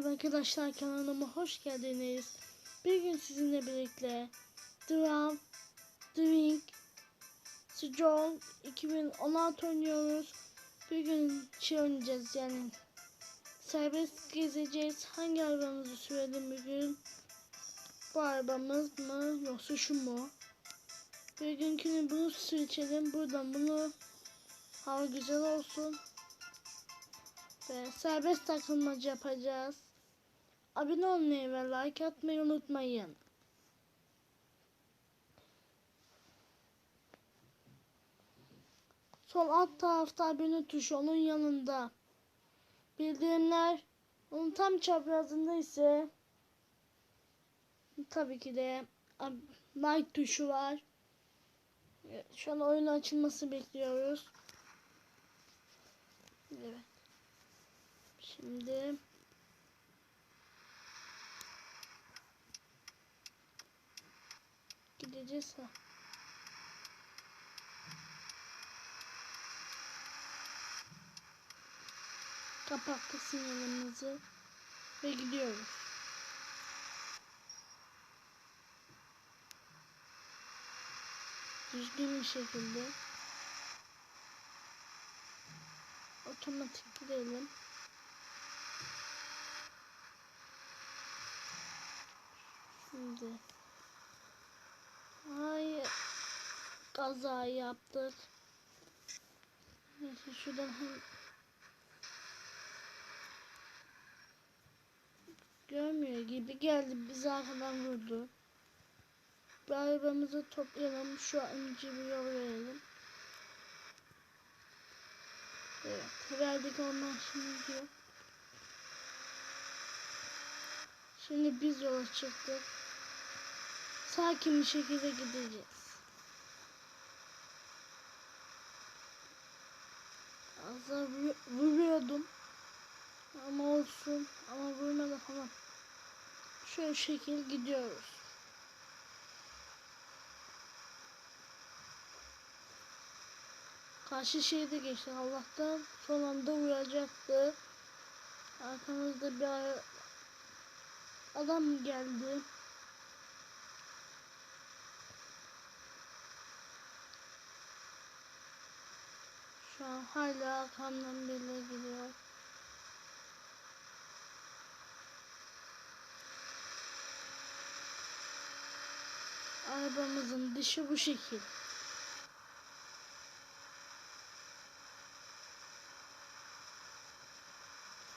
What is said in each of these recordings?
Merhaba arkadaşlar kanalıma hoş geldiniz. Bir gün sizinle birlikte Drum, Drink, Strong 2016 oynuyoruz. Bir gün şey oynayacağız yani serbest gezeceğiz. Hangi arabamızı sürelim bugün? Bu arabamız mı yoksa şu mu? Bir günkünü bunu seçelim. Buradan bunu hava güzel olsun. Ve serbest takılmaca yapacağız. Abone olmayı ve like atmayı unutmayın. Sol alt tarafta abone tuşu onun yanında. Bildirimler onun tam çaprazında ise tabii ki de like tuşu var. Şu an oyun açılması bekliyoruz. Evet. Şimdi gideceğiz ha. Kapattık sinyalimizi ve gidiyoruz. Düzgün bir şekilde otomatik gidelim. Şimdi Hayır kaza yaptık. Neyse şuradan hem görmüyor gibi geldi bizi arkadan vurdu. Bir arabamızı toplayalım. Şu önce bir yol verelim. Evet. Verdik ondan şimdi diyor. Şimdi biz yola çıktık. Sakin bir şekilde gideceğiz. Vur- vuruyordum. Ama olsun. Ama vurmadı ama. Şöyle şekil gidiyoruz. Karşı şehirde geçti. Allah'tan son anda uyacaktı. Arkamızda bir adam geldi. Şu an hala arkamdan birileri geliyor. Arabamızın dışı bu şekil.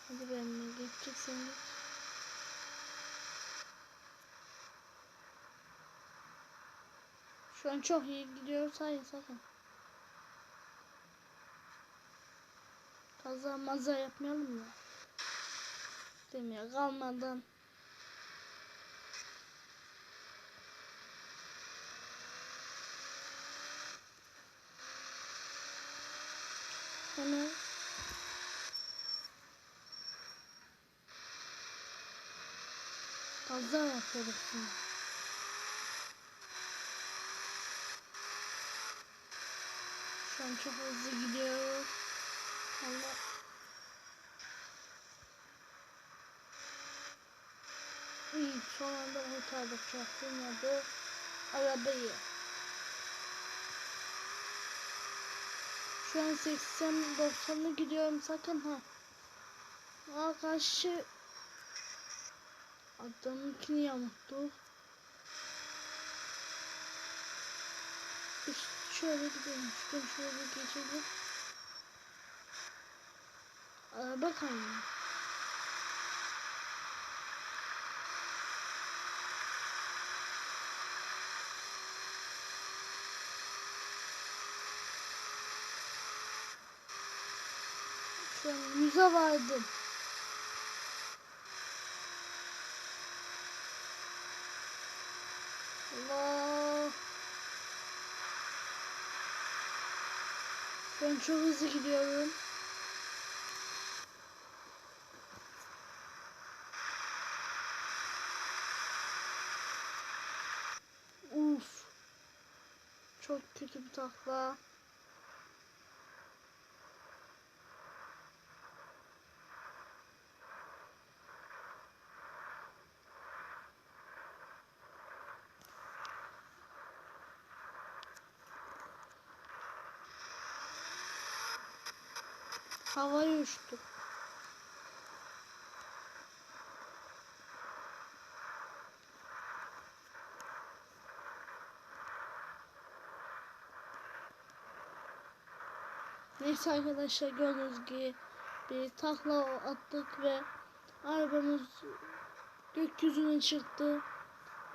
Hadi benimle geçeceksin. geç. Şu an çok iyi gidiyoruz. Hayır sakın. Kaza maza yapmayalım da. Demiyor kalmadan. Hemen kaza yapıyoruz şimdi. Şu an çok hızlı gidiyoruz. Allah. İyi son anda kurtardık çaktırmadı arabayı. Şu an 80-90'lı gidiyorum sakın ha. Aa karşı adamınkini yamuktu. Biz şöyle gidelim. Şuradan şöyle geçelim. Araba an yüze vardım. An çok hızlı gidiyorum. Çok kötü bir takla. Havaya uçtu. Neyse arkadaşlar gördüğünüz gibi bir takla attık ve arabamız gökyüzüne çıktı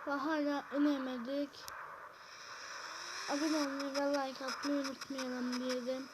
ve hala inemedik. Abone olmayı ve like atmayı unutmayalım diyelim.